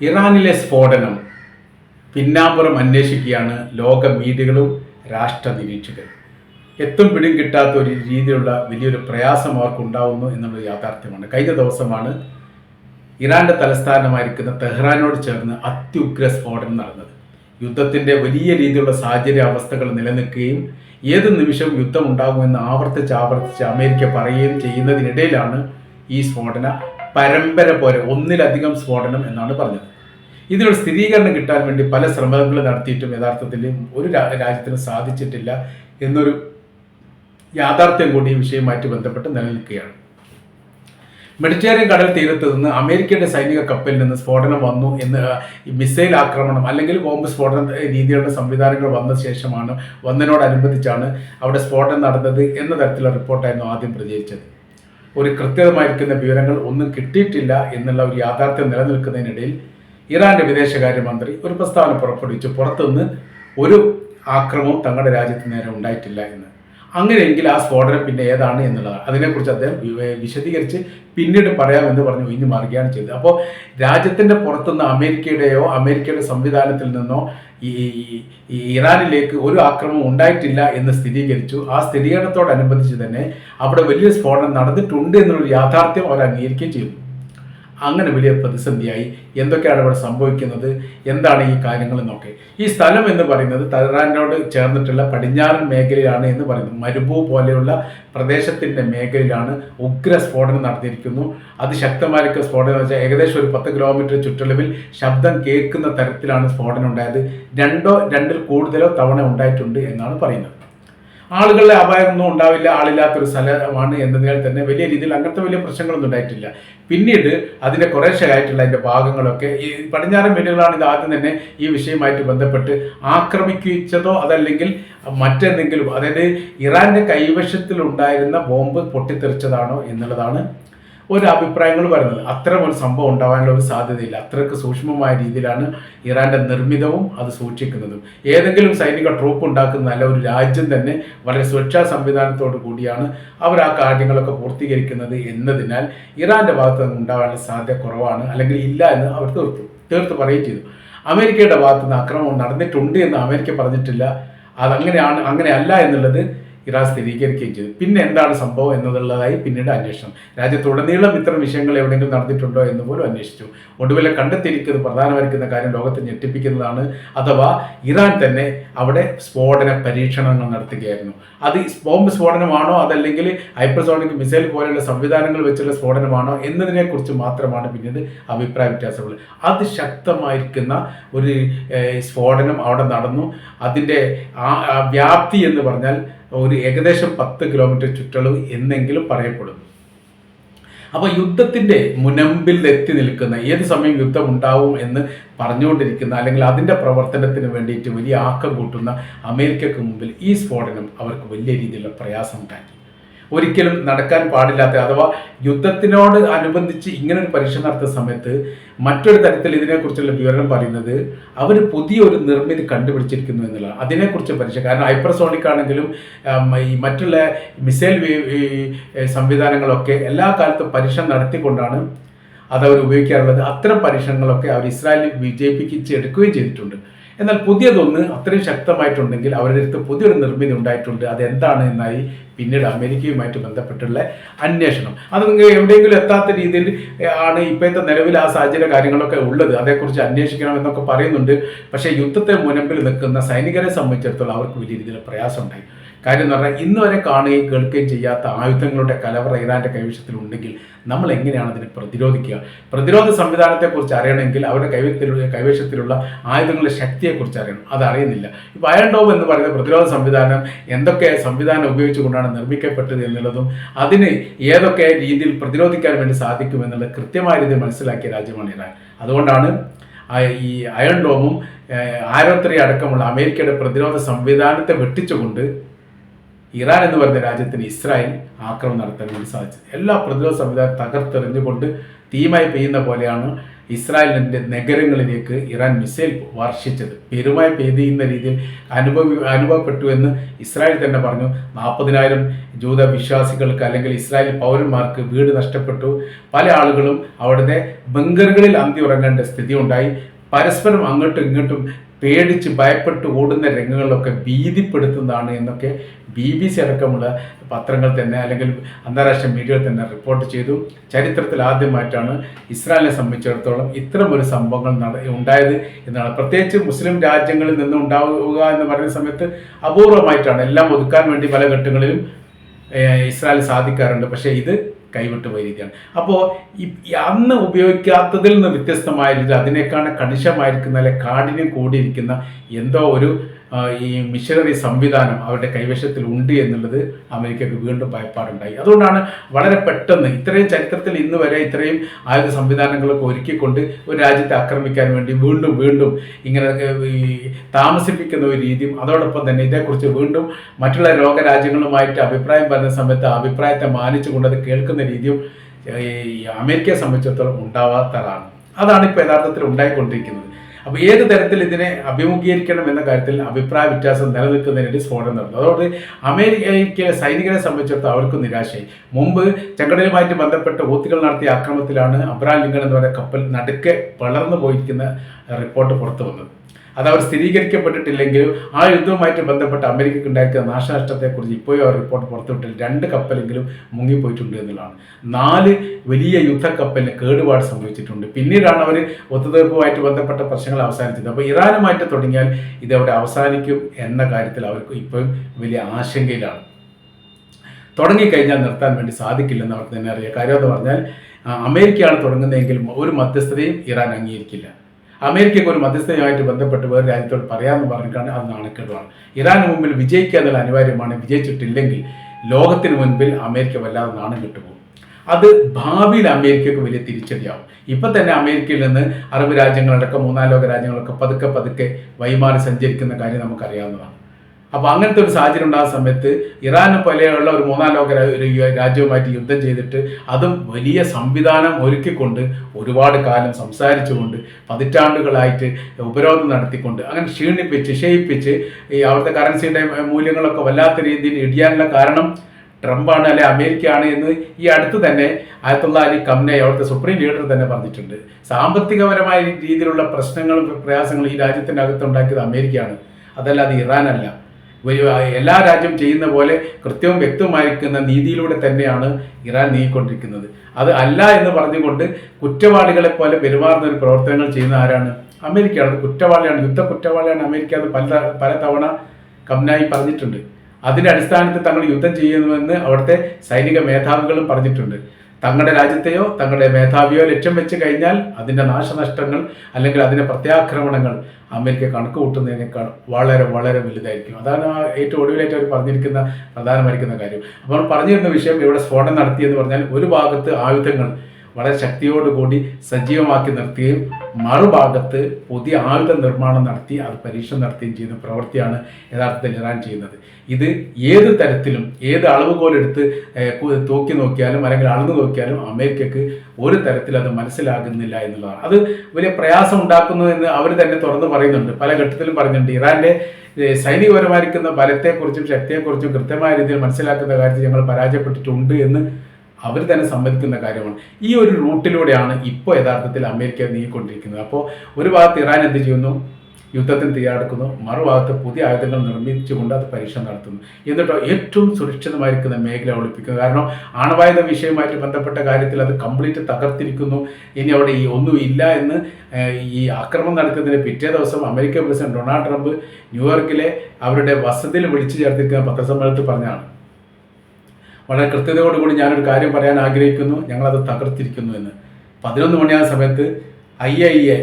ഇറാനിലെ സ്ഫോടനം പിന്നാമ്പുറം അന്വേഷിക്കുകയാണ് ലോക മീഡിയകളും രാഷ്ട്ര നിരീക്ഷകരും എത്തും പിടിയും കിട്ടാത്ത ഒരു രീതിയിലുള്ള വലിയൊരു പ്രയാസം അവർക്കുണ്ടാവുന്നു എന്നുള്ളത് എന്നുള്ള യാഥാർത്ഥ്യമാണ്. കഴിഞ്ഞ ദിവസമാണ് ഇറാന്റെ തലസ്ഥാനമായിരിക്കുന്ന തെഹ്റാനോട് ചേർന്ന് അത്യുഗ്ര സ്ഫോടനം നടന്നത്. യുദ്ധത്തിന്റെ വലിയ രീതിയിലുള്ള സാഹചര്യ അവസ്ഥകൾ നിലനിൽക്കുകയും ഏത് നിമിഷവും യുദ്ധം ഉണ്ടാകുമെന്ന് ആവർത്തിച്ച് ആവർത്തിച്ച് അമേരിക്ക പറയുകയും ചെയ്യുന്നതിനിടയിലാണ് ഈ സ്ഫോടന പരമ്പര പോലെ ഒന്നിലധികം സ്ഫോടനം എന്നാണ് പറഞ്ഞത്. ഇതിനൊരു സ്ഥിരീകരണം കിട്ടാൻ വേണ്ടി പല ശ്രമങ്ങൾ നടത്തിയിട്ടും യഥാർത്ഥത്തിൽ ഒരു രാജ്യത്തിന് സാധിച്ചിട്ടില്ല എന്നൊരു യാഥാർത്ഥ്യം കൂടി ഈ വിഷയവുമായിട്ട് ബന്ധപ്പെട്ട് നിലനിൽക്കുകയാണ്. മെഡിറ്ററേനിയൻ കടൽ തീരത്ത് നിന്ന് അമേരിക്കയുടെ സൈനിക കപ്പലിൽ നിന്ന് സ്ഫോടനം വന്നു എന്ന് മിസൈൽ ആക്രമണം അല്ലെങ്കിൽ ബോംബ് സ്ഫോടന രീതിയിലുള്ള സംവിധാനങ്ങൾ വന്ന ശേഷമാണ് വന്നതിനോടനുബന്ധിച്ചാണ് അവിടെ സ്ഫോടനം നടന്നത് എന്ന തരത്തിലുള്ള റിപ്പോർട്ടായിരുന്നു ആദ്യം പ്രചരിച്ചത് ഒരു കൃത്യമായിരിക്കുന്ന വിവരങ്ങൾ ഒന്നും കിട്ടിയിട്ടില്ല എന്നുള്ള ഒരു യാഥാർത്ഥ്യം നിലനിൽക്കുന്നതിനിടയിൽ ഇറാന്റെ വിദേശകാര്യമന്ത്രി ഒരു പ്രസ്താവന പുറപ്പെടുവിച്ചു പുറത്തുനിന്ന് ഒരു ആക്രമവും തങ്ങളുടെ രാജ്യത്ത് നേരെ ഉണ്ടായിട്ടില്ല എന്ന്. അങ്ങനെയെങ്കിൽ ആ സ്ഫോടനം പിന്നെ ഏതാണ് എന്നുള്ളതാണ്. അതിനെക്കുറിച്ച് അദ്ദേഹം വിശദീകരിച്ച് പിന്നീട് പറയാമെന്ന് പറഞ്ഞ് ഒഴിഞ്ഞു മാറുകയാണ് ചെയ്തത്. അപ്പോൾ രാജ്യത്തിന്റെ പുറത്തുനിന്ന് അമേരിക്കയുടെയോ അമേരിക്കയുടെ സംവിധാനത്തിൽ നിന്നോ ഈ ഇറാനിലേക്ക് ഒരു ആക്രമണം ഉണ്ടായിട്ടില്ല എന്ന് സ്ഥിരീകരിച്ചു. ആ സ്ഥിരീകരണത്തോടനുബന്ധിച്ച് തന്നെ അവിടെ വലിയ സ്ഫോടനം നടന്നിട്ടുണ്ട് എന്നുള്ളൊരു യാഥാർത്ഥ്യം അവർ അംഗീകരിക്കുകയും ചെയ്തു. അങ്ങനെ വലിയ പ്രതിസന്ധിയായി എന്തൊക്കെയാണ് ഇവിടെ സംഭവിക്കുന്നത്? എന്താണ് ഈ കാര്യങ്ങൾ എന്നൊക്കെ. ഈ സ്ഥലം എന്ന് പറയുന്നത് തലറാനോട് ചേർന്നിട്ടുള്ള പടിഞ്ഞാറൻ മേഖലയിലാണ് എന്ന് പറയുന്നത് മരുഭൂ പോലെയുള്ള പ്രദേശത്തിന്റെ മേഖലയിലാണ് ഉഗ്ര സ്ഫോടനം നടത്തിയിരിക്കുന്നു അതിശക്തമായിരിക്കും സ്ഫോടനം വെച്ചാൽ ഏകദേശം ഒരു പത്ത് കിലോമീറ്റർ ചുറ്റളവിൽ ശബ്ദം കേൾക്കുന്ന തരത്തിലാണ് സ്ഫോടനം ഉണ്ടായത്. രണ്ടോ രണ്ടിൽ കൂടുതലോ തവണ ഉണ്ടായിട്ടുണ്ട് എന്നാണ് പറയുന്നത്. ആളുകളുടെ അപായമൊന്നും ഉണ്ടാവില്ല ആളില്ലാത്തൊരു സ്ഥലമാണ് എന്നതിനാൽ തന്നെ വലിയ രീതിയിൽ അങ്ങനത്തെ വലിയ പ്രശ്നങ്ങളൊന്നും ഉണ്ടായിട്ടില്ല. പിന്നീട് അതിന്റെ കുറേശ്ശെ ആയിട്ടുള്ള അതിന്റെ ഭാഗങ്ങളൊക്കെ ഈ പടിഞ്ഞാറൻ വീടുകളാണ് ഇത് ആദ്യം തന്നെ ഈ വിഷയമായിട്ട് ബന്ധപ്പെട്ട് ആക്രമിക്കിച്ചതോ അതല്ലെങ്കിൽ മറ്റെന്തെങ്കിലും അതായത് ഇറാന്റെ കൈവശത്തിലുണ്ടായിരുന്ന ബോംബ് പൊട്ടിത്തെറിച്ചതാണോ എന്നുള്ളതാണ് ഒരു അഭിപ്രായങ്ങൾ വരുന്നത് അത്തരം ഒരു സംഭവം ഉണ്ടാവാനുള്ള ഒരു സാധ്യതയില്ല. അത്രയ്ക്ക് സൂക്ഷ്മമായ രീതിയിലാണ് ഇറാന്റെ നിർമ്മിതവും അത് സൂക്ഷിക്കുന്നതും. ഏതെങ്കിലും സൈനിക ട്രൂപ്പ് ഉണ്ടാക്കുന്നതല്ല ഒരു രാജ്യം തന്നെ വളരെ സുരക്ഷാ സംവിധാനത്തോടു കൂടിയാണ് അവർ ആ കാര്യങ്ങളൊക്കെ പൂർത്തീകരിക്കുന്നത് എന്നതിനാൽ ഇറാന്റെ ഭാഗത്ത് നിന്ന് ഉണ്ടാകാനുള്ള സാധ്യത കുറവാണ്. അല്ലെങ്കിൽ ഇല്ല എന്ന് അവർ തീർത്തു തീർത്ത് പറയുകയും ചെയ്തു. അമേരിക്കയുടെ ഭാഗത്ത് നിന്ന് അക്രമം നടന്നിട്ടുണ്ട് എന്ന് അമേരിക്ക പറഞ്ഞിട്ടില്ല. അതങ്ങനെയാണ് അങ്ങനെയല്ല എന്നുള്ളത് ഇറാൻ സ്ഥിരീകരിക്കുകയും ചെയ്തു. പിന്നെ എന്താണ് സംഭവം എന്നുള്ളതായി പിന്നീട് അന്വേഷണം. രാജ്യത്തുടനീളം ഇത്തരം വിഷയങ്ങൾ എവിടെയെങ്കിലും നടന്നിട്ടുണ്ടോ എന്ന് പോലും അന്വേഷിച്ചു. ഒടുവിലെ കണ്ടെത്തിയിരിക്കുന്നത് പ്രധാനമായിരിക്കുന്ന കാര്യം ലോകത്തെ ഞെട്ടിപ്പിക്കുന്നതാണ്. അഥവാ ഇറാൻ തന്നെ അവിടെ സ്ഫോടന പരീക്ഷണങ്ങൾ നടത്തുകയായിരുന്നു. അത് ബോംബ് സ്ഫോടനമാണോ? അതല്ലെങ്കിൽ ഹൈപ്പർസോണിക് മിസൈൽ പോലെയുള്ള സംവിധാനങ്ങൾ വെച്ചുള്ള സ്ഫോടനമാണോ? എന്നതിനെക്കുറിച്ച് മാത്രമാണ് പിന്നീട് അഭിപ്രായ വ്യത്യാസങ്ങൾ. അതിശക്തമായിരിക്കുന്ന ഒരു സ്ഫോടനം അവിടെ നടന്നു. അതിന്റെ വ്യാപ്തി എന്ന് പറഞ്ഞാൽ ഒരു ഏകദേശം പത്ത് കിലോമീറ്റർ ചുറ്റളവ് എന്നെങ്കിലും പറയപ്പെടുന്നു. അപ്പോൾ യുദ്ധത്തിന്റെ മുനമ്പിൽ എത്തി നിൽക്കുന്ന ഏത് സമയം യുദ്ധം ഉണ്ടാവും എന്ന് പറഞ്ഞുകൊണ്ടിരിക്കുന്ന അല്ലെങ്കിൽ അതിന്റെ പ്രവർത്തനത്തിന് വേണ്ടിയിട്ട് വലിയ ആക്കം കൂട്ടുന്ന അമേരിക്കക്ക് മുമ്പിൽ ഈ സ്ഫോടനം അവർക്ക് വലിയ രീതിയിലുള്ള പ്രയാസം ഉണ്ടാക്കി ഒരിക്കലും നടക്കാൻ പാടില്ലാത്ത അഥവാ യുദ്ധത്തിനോട് അനുബന്ധിച്ച് ഇങ്ങനെ ഒരു പരീക്ഷ നടത്തുന്ന സമയത്ത് മറ്റൊരു തരത്തിൽ ഇതിനെക്കുറിച്ചുള്ള വിവരണം പറയുന്നത് അവർ പുതിയൊരു നിർമ്മിതി കണ്ടുപിടിച്ചിരിക്കുന്നു എന്നുള്ളതാണ്. അതിനെക്കുറിച്ച് പരീക്ഷ കാരണം ഹൈപ്പർസോണിക് ആണെങ്കിലും ഈ മറ്റുള്ള മിസൈൽ സംവിധാനങ്ങളൊക്കെ എല്ലാ കാലത്തും പരീക്ഷ നടത്തിക്കൊണ്ടാണ് അത് അവർ ഉപയോഗിക്കാറുള്ളത്. അത്തരം പരീക്ഷണങ്ങളൊക്കെ അവർ ഇസ്രായേലിൽ വിജയിപ്പിച്ച് എടുക്കുകയും ചെയ്തിട്ടുണ്ട്. എന്നാൽ പുതിയതൊന്ന് അത്രയും ശക്തമായിട്ടുണ്ടെങ്കിൽ അവരുടെ അടുത്ത് പുതിയൊരു നിർമ്മിതി ഉണ്ടായിട്ടുണ്ട്. അത് എന്താണ് എന്നായി പിന്നീട് അമേരിക്കയുമായിട്ട് ബന്ധപ്പെട്ടുള്ള അന്വേഷണം. അത് എവിടെയെങ്കിലും എത്താത്ത രീതിയിൽ ആണ് ഇപ്പോഴത്തെ നിലവിൽ ആ സാഹചര്യ കാര്യങ്ങളൊക്കെ ഉള്ളത്. അതേക്കുറിച്ച് അന്വേഷിക്കണം എന്നൊക്കെ പറയുന്നുണ്ട്. പക്ഷേ യുദ്ധത്തെ മുനമ്പിൽ നിൽക്കുന്ന സൈനികരെ സംബന്ധിച്ചിടത്തോളം അവർക്ക് വലിയ രീതിയിൽ പ്രയാസം ഉണ്ടായി കാര്യം എന്ന് പറഞ്ഞാൽ ഇന്ന് വരെ കാണുകയും കേൾക്കുകയും ചെയ്യാത്ത ആയുധങ്ങളുടെ കലവറ ഇറാന്റെ കൈവശത്തിലുണ്ടെങ്കിൽ നമ്മൾ എങ്ങനെയാണ് അതിനെ പ്രതിരോധിക്കുക? പ്രതിരോധ സംവിധാനത്തെക്കുറിച്ച് അറിയണമെങ്കിൽ അവരുടെ കൈവശത്തിലുള്ള കൈവശത്തിലുള്ള ആയുധങ്ങളുടെ ശക്തിയെക്കുറിച്ച് അറിയണം. അത് അറിയുന്നില്ല ഇപ്പോൾ അയൺ ഡോം എന്ന് പറയുന്ന പ്രതിരോധ സംവിധാനം എന്തൊക്കെ സംവിധാനം ഉപയോഗിച്ചുകൊണ്ടാണ് നിർമ്മിക്കപ്പെട്ടത് എന്നുള്ളതും അതിന് ഏതൊക്കെ രീതിയിൽ പ്രതിരോധിക്കാൻ വേണ്ടി സാധിക്കും എന്നുള്ള കൃത്യമായ രീതിയിൽ മനസ്സിലാക്കിയ രാജ്യമാണ് ഇറാൻ. അതുകൊണ്ടാണ് ഈ അയൺ ഡോമും ആരോത്രി അടക്കമുള്ള അമേരിക്കയുടെ പ്രതിരോധ സംവിധാനത്തെ വെട്ടിച്ചുകൊണ്ട് ഇറാൻ എന്ന് പറയുന്ന രാജ്യത്തിന് ഇസ്രായേൽ ആക്രമണം നടത്താൻ വേണ്ടി സാധിച്ചത്. എല്ലാ പ്രതിരോധ സംവിധാനം തകർത്തെറിഞ്ഞുകൊണ്ട് തീമായി പെയ്യുന്ന പോലെയാണ് ഇസ്രായേലിന്റെ നഗരങ്ങളിലേക്ക് ഇറാൻ മിസൈൽ വർഷിച്ചത്. പെരുമായി പെയ്തിയുന്ന രീതിയിൽ അനുഭവി അനുഭവപ്പെട്ടു എന്ന് ഇസ്രായേൽ തന്നെ പറഞ്ഞു. നാൽപ്പതിനായിരം ജൂത വിശ്വാസികൾക്ക് അല്ലെങ്കിൽ ഇസ്രായേൽ പൗരന്മാർക്ക് വീട് നഷ്ടപ്പെട്ടു. പല ആളുകളും അവിടുത്തെ ബങ്കറുകളിൽ അന്തി ഉറങ്ങേണ്ട സ്ഥിതി ഉണ്ടായി പരസ്പരം അങ്ങോട്ടും ഇങ്ങോട്ടും പേടിച്ച് ഭയപ്പെട്ട് ഓടുന്ന രംഗങ്ങളിലൊക്കെ ഭീതിപ്പെടുത്തുന്നതാണ് എന്നൊക്കെ ബി ബി സി അടക്കമുള്ള പത്രങ്ങൾ തന്നെ അല്ലെങ്കിൽ അന്താരാഷ്ട്ര മീഡിയകൾ തന്നെ റിപ്പോർട്ട് ചെയ്തു. ചരിത്രത്തിൽ ആദ്യമായിട്ടാണ് ഇസ്രായേലിനെ സംബന്ധിച്ചിടത്തോളം ഒരു സംഭവങ്ങൾ നട ഉണ്ടായത് എന്നാണ്. പ്രത്യേകിച്ച് മുസ്ലിം രാജ്യങ്ങളിൽ നിന്ന് ഉണ്ടാവുക എന്ന് പറയുന്ന സമയത്ത് അപൂർവമായിട്ടാണ്. എല്ലാം ഒതുക്കാൻ വേണ്ടി പല ഘട്ടങ്ങളിലും ഇസ്രായേൽ സാധിക്കാറുണ്ട്. പക്ഷേ ഇത് കൈവിട്ടു പോയ രീതിയാണ്. അപ്പോൾ അന്ന് ഉപയോഗിക്കാത്തതിൽ നിന്ന് വ്യത്യസ്തമായിരിക്കും. അതിനേക്കാൾ കണിശമായിരിക്കുന്ന അല്ലെ കാഠിന്യം കൂടിയിരിക്കുന്ന എന്തോ ഒരു ഈ മിഷനറി സംവിധാനം അവരുടെ കൈവശത്തിൽ ഉണ്ട് എന്നുള്ളത് അമേരിക്കക്ക് വീണ്ടും ഭയപ്പാടുണ്ടായി. അതുകൊണ്ടാണ് വളരെ പെട്ടെന്ന് ഇത്രയും ചരിത്രത്തിൽ ഇന്ന് വരെ ഇത്രയും ആയുധ സംവിധാനങ്ങളൊക്കെ ഒരുക്കിക്കൊണ്ട് ഒരു രാജ്യത്തെ ആക്രമിക്കാൻ വേണ്ടി വീണ്ടും വീണ്ടും ഇങ്ങനെ ഈ താമസിപ്പിക്കുന്ന ഒരു രീതിയും അതോടൊപ്പം തന്നെ ഇതേക്കുറിച്ച് വീണ്ടും മറ്റുള്ള ലോകരാജ്യങ്ങളുമായിട്ട് അഭിപ്രായം പറഞ്ഞ സമയത്ത് അഭിപ്രായത്തെ മാനിച്ചുകൊണ്ട് അത് കേൾക്കുന്ന രീതിയും ഈ അമേരിക്കയെ സംബന്ധിച്ചിടത്തോളം ഉണ്ടാവാത്തതാണ്. അതാണ് ഇപ്പോൾ യഥാർത്ഥത്തിൽ ഉണ്ടായിക്കൊണ്ടിരിക്കുന്നത്. അപ്പോൾ ഏത് തരത്തിൽ ഇതിനെ അഭിമുഖീകരിക്കണം എന്ന കാര്യത്തിൽ അഭിപ്രായ വ്യത്യാസം നിലനിൽക്കുന്നതിനിടെ സ്ഫോടനം നടന്നു. അതുകൊണ്ട് അമേരിക്കയിലെ സൈനികരെ സംബന്ധിച്ചിടത്തോളം അവർക്ക് നിരാശയായി. മുമ്പ് ചെങ്കടലുമായിട്ട് ബന്ധപ്പെട്ട ഊത്തുകൾ നടത്തിയ ആക്രമണത്തിലാണ് അബ്രാം ലിങ്കൺ എന്ന് പറയുന്ന കപ്പൽ നടുക്കെ വളർന്നു പോയിരിക്കുന്ന റിപ്പോർട്ട് പുറത്തു വന്നത്. അത് അവർ സ്ഥിരീകരിക്കപ്പെട്ടിട്ടില്ലെങ്കിലും ആ യുദ്ധവുമായിട്ട് ബന്ധപ്പെട്ട് അമേരിക്കയ്ക്ക് ഉണ്ടാക്കിയ നാശനഷ്ടത്തെക്കുറിച്ച് ഇപ്പോഴും അവർ റിപ്പോർട്ട് പുറത്തുവിട്ടില്ല രണ്ട് കപ്പലെങ്കിലും മുങ്ങിപ്പോയിട്ടുണ്ട് എന്നുള്ളതാണ്. നാല് വലിയ യുദ്ധക്കപ്പലിന് കേടുപാട് സംഭവിച്ചിട്ടുണ്ട്. പിന്നീടാണ് അവർ ഒത്തുതീർപ്പുമായിട്ട് ബന്ധപ്പെട്ട പ്രശ്നങ്ങൾ അവസാനിച്ചത്. അപ്പോൾ ഇറാനുമായിട്ട് തുടങ്ങിയാൽ ഇതവിടെ അവസാനിക്കും എന്ന കാര്യത്തിൽ അവർക്ക് ഇപ്പോഴും വലിയ ആശങ്കയിലാണ്. തുടങ്ങിക്കഴിഞ്ഞാൽ നിർത്താൻ വേണ്ടി സാധിക്കില്ലെന്ന് അവർക്ക് തന്നെ അറിയാം. കാര്യം എന്ന് പറഞ്ഞാൽ അമേരിക്കയാണ് തുടങ്ങുന്നതെങ്കിൽ ഒരു മധ്യസ്ഥതയും ഇറാൻ അംഗീകരിക്കില്ല. അമേരിക്കയ്ക്ക് ഒരു മധ്യസ്ഥയുമായിട്ട് ബന്ധപ്പെട്ട് വേറെ രാജ്യത്തോട് പറയാമെന്ന് പറഞ്ഞിട്ടാണ് അത് നാണക്കേടുമാണ് ഇറാന് മുമ്പിൽ വിജയിക്കുക എന്നുള്ള അനിവാര്യമാണ് വിജയിച്ചിട്ടില്ലെങ്കിൽ ലോകത്തിന് മുൻപിൽ അമേരിക്ക വല്ലാതെ നാണം കിട്ടുപോകും. അത് ഭാവിയിൽ അമേരിക്കയ്ക്ക് വലിയ തിരിച്ചടിയാവും. ഇപ്പം തന്നെ അമേരിക്കയിൽ നിന്ന് അറബ് രാജ്യങ്ങളടക്കം മൂന്നാം ലോക രാജ്യങ്ങളൊക്കെ പതുക്കെ പതുക്കെ വൈമാറി സഞ്ചരിക്കുന്ന കാര്യം നമുക്കറിയാവുന്നതാണ്. അപ്പോൾ അങ്ങനത്തെ ഒരു സാഹചര്യം ഉണ്ടാകുന്ന സമയത്ത് ഇറാനെ പോലെയുള്ള ഒരു മൂന്നാം ലോക രാജ്യവുമായിട്ട് യുദ്ധം ചെയ്തിട്ട് അതും വലിയ സംവിധാനം ഒരുക്കിക്കൊണ്ട് ഒരുപാട് കാലം സംസാരിച്ചുകൊണ്ട് പതിറ്റാണ്ടുകളായിട്ട് ഉപരോധം നടത്തിക്കൊണ്ട് അങ്ങനെ ക്ഷീണിപ്പിച്ച് ക്ഷയിപ്പിച്ച് ഈ അവിടുത്തെ കറൻസിയുടെ മൂല്യങ്ങളൊക്കെ വല്ലാത്ത രീതിയിൽ ഇടിയാനുള്ള കാരണം ട്രംപാണ് അല്ലെ അമേരിക്കയാണ് എന്ന് ഈ അടുത്ത് തന്നെ ആയത്തുള്ള അലി കമ്നെ അവിടുത്തെ സുപ്രീം ലീഡർ തന്നെ പറഞ്ഞിട്ടുണ്ട്. സാമ്പത്തികപരമായ രീതിയിലുള്ള പ്രശ്നങ്ങളും പ്രയാസങ്ങളും ഈ രാജ്യത്തിന്റെ അകത്ത് ഉണ്ടാക്കിയത് അമേരിക്കയാണ്. അതല്ലാതെ ഇറാനല്ല. എല്ലാ രാജ്യം ചെയ്യുന്ന പോലെ കൃത്യവും വ്യക്തമായിരിക്കുന്ന നീതിയിലൂടെ തന്നെയാണ് ഇറാൻ നീങ്ങിക്കൊണ്ടിരിക്കുന്നത്. അത് അല്ല എന്ന് പറഞ്ഞുകൊണ്ട് കുറ്റവാളികളെ പോലെ പെരുമാറുന്ന ഒരു പ്രവർത്തനങ്ങൾ ചെയ്യുന്ന ആരാണ്? അമേരിക്കയാണ് കുറ്റവാളിയാണ്. യുദ്ധ കുറ്റവാളിയാണ് അമേരിക്ക. എന്ന് പല പല തവണ പറഞ്ഞിട്ടുണ്ട്. അതിന്റെ അടിസ്ഥാനത്തിൽ തങ്ങൾ യുദ്ധം ചെയ്യുന്നുവെന്ന് അവിടുത്തെ സൈനിക മേധാവികളും പറഞ്ഞിട്ടുണ്ട്. തങ്ങളുടെ രാജ്യത്തെയോ തങ്ങളുടെ മേധാവിയോ ലക്ഷ്യം വെച്ച് കഴിഞ്ഞാൽ അതിന്റെ നാശനഷ്ടങ്ങൾ അല്ലെങ്കിൽ അതിന്റെ പ്രത്യാക്രമണങ്ങൾ അമേരിക്ക കണക്ക് കൂട്ടുന്നതിനേക്കാൾ വളരെ വളരെ വലുതായിരിക്കും. അതാണ് ആ ഏറ്റവും ഒടുവിലായിട്ട് അവർ പറഞ്ഞിരിക്കുന്ന പ്രധാനമായിരിക്കുന്ന കാര്യം. അപ്പോൾ പറഞ്ഞിരുന്ന വിഷയം ഇവിടെ സ്ഫോടനം നടത്തിയെന്ന് പറഞ്ഞാൽ ഒരു ഭാഗത്ത് ആയുധങ്ങൾ വളരെ ശക്തിയോടുകൂടി സജീവമാക്കി നിർത്തുകയും മറുഭാഗത്ത് പുതിയ ആയുധ നിർമ്മാണം നടത്തി അത് പരീക്ഷണം നടത്തുകയും ചെയ്യുന്ന പ്രവൃത്തിയാണ് യഥാർത്ഥത്തിൽ ഇറാൻ ചെയ്യുന്നത്. ഇത് ഏത് തരത്തിലും ഏത് അളവുകോലെടുത്ത് തൂക്കി നോക്കിയാലും അല്ലെങ്കിൽ അളന്നു നോക്കിയാലും അമേരിക്കക്ക് ഒരു തരത്തിൽ അത് മനസ്സിലാകുന്നില്ല എന്നുള്ളതാണ്. അത് വലിയ പ്രയാസം ഉണ്ടാക്കുന്നു എന്ന് അവർ തന്നെ തുറന്ന് പറയുന്നുണ്ട്. പല ഘട്ടത്തിലും പറയുന്നുണ്ട്. ഇറാന്റെ സൈനികപരമായിരിക്കുന്ന ബലത്തെക്കുറിച്ചും ശക്തിയെക്കുറിച്ചും കൃത്യമായ രീതിയിൽ മനസ്സിലാക്കുന്ന കാര്യത്തിൽ ഞങ്ങൾ പരാജയപ്പെട്ടിട്ടുണ്ട് എന്ന് അവർ തന്നെ സമ്മതിക്കുന്ന കാര്യമാണ്. ഈ ഒരു റൂട്ടിലൂടെയാണ് ഇപ്പോൾ യഥാർത്ഥത്തിൽ അമേരിക്ക നീങ്ങിക്കൊണ്ടിരിക്കുന്നത്. അപ്പോൾ ഒരു ഭാഗത്ത് ഇറാൻ എന്ത് ചെയ്യുന്നു? യുദ്ധത്തിന് തയ്യാറെടുക്കുന്നു. മറുഭാഗത്ത് പുതിയ ആയുധങ്ങൾ നിർമ്മിച്ചുകൊണ്ട് അത് പരീക്ഷണം നടത്തുന്നു. എന്നിട്ടോ ഏറ്റവും സുരക്ഷിതമായിരിക്കുന്ന മേഖല ഒളിപ്പിക്കുന്നു കാരണം ആണവായുധ വിഷയവുമായിട്ട് ബന്ധപ്പെട്ട കാര്യത്തിൽ അത് കംപ്ലീറ്റ് തകർത്തിരിക്കുന്നു. ഇനി അവിടെ ഈ ഒന്നും ഇല്ല എന്ന് ഈ ആക്രമണം നടക്കുന്നതിന് പിറ്റേ ദിവസം അമേരിക്കൻ പ്രസിഡന്റ് ഡൊണാൾഡ് ട്രംപ് ന്യൂയോർക്കിലെ അവരുടെ വസതിയിൽ വിളിച്ചു ചേർത്തിരിക്കുന്ന പത്രസമ്മേളനത്തിൽ പറഞ്ഞാണ് വളരെ കൃത്യതയോടുകൂടി ഞാനൊരു കാര്യം പറയാൻ ആഗ്രഹിക്കുന്നു. ഞങ്ങളത് തകർത്തിരിക്കുന്നു എന്ന്. പതിനൊന്ന് മണിയായ സമയത്ത് ഐ ഐ എ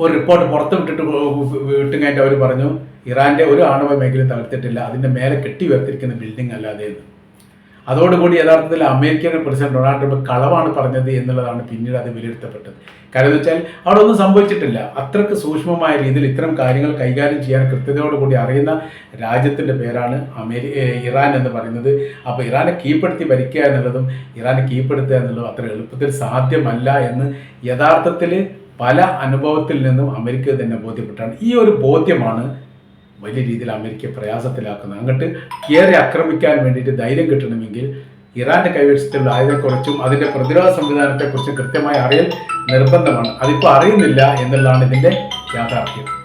ഒരു റിപ്പോർട്ട് പുറത്ത് വിട്ടിട്ട് വിട്ടും കഴിഞ്ഞിട്ട് അവർ പറഞ്ഞു ഇറാന്റെ ഒരു ആണവ മേഖലയും തകർത്തിട്ടില്ല അതിന്റെ മേലെ കെട്ടി ഉയർത്തിരിക്കുന്ന ബിൽഡിംഗ് അല്ലാതെ എന്ന്. അതോടുകൂടി യഥാർത്ഥത്തിൽ അമേരിക്കൻ പ്രസിഡന്റ് ഡൊണാൾഡ് ട്രംപ് കളവാണ് പറഞ്ഞത് എന്നുള്ളതാണ് പിന്നീട് അത് വിലയിരുത്തപ്പെട്ടത്. കാരണം വെച്ചാൽ അവിടെ ഒന്നും സംഭവിച്ചിട്ടില്ല. അത്രയ്ക്ക് സൂക്ഷ്മമായ രീതിയിൽ ഇത്തരം കാര്യങ്ങൾ കൈകാര്യം ചെയ്യാൻ കൃത്യതയോടുകൂടി അറിയുന്ന രാജ്യത്തിന്റെ പേരാണ് അമേരി ഇറാൻ എന്ന് പറയുന്നത്. അപ്പോൾ ഇറാനെ കീഴ്പ്പെടുത്തി ഭരിക്കുക എന്നുള്ളതും ഇറാനെ കീഴ്പ്പെടുത്തുക എന്നുള്ളതും അത്ര എളുപ്പത്തിൽ സാധ്യമല്ല എന്ന് യഥാർത്ഥത്തിൽ പല അനുഭവത്തിൽ നിന്നും അമേരിക്ക തന്നെ ബോധ്യപ്പെട്ടാണ്. ഈ ഒരു ബോധ്യമാണ് വലിയ രീതിയിൽ അമേരിക്കയെ പ്രയാസത്തിലാക്കുന്നത് അങ്ങോട്ട് കയറി ആക്രമിക്കാൻ വേണ്ടിയിട്ട് ധൈര്യം കിട്ടണമെങ്കിൽ ഇറാന്റെ കൈവശത്തുള്ള ആയുധത്തെക്കുറിച്ചും അതിന്റെ പ്രതിരോധ സംവിധാനത്തെക്കുറിച്ചും കൃത്യമായി അറിയൽ നിർബന്ധമാണ്. അതിപ്പോൾ അറിയുന്നില്ല എന്നുള്ളതാണ് ഇതിന്റെ യാഥാർത്ഥ്യം.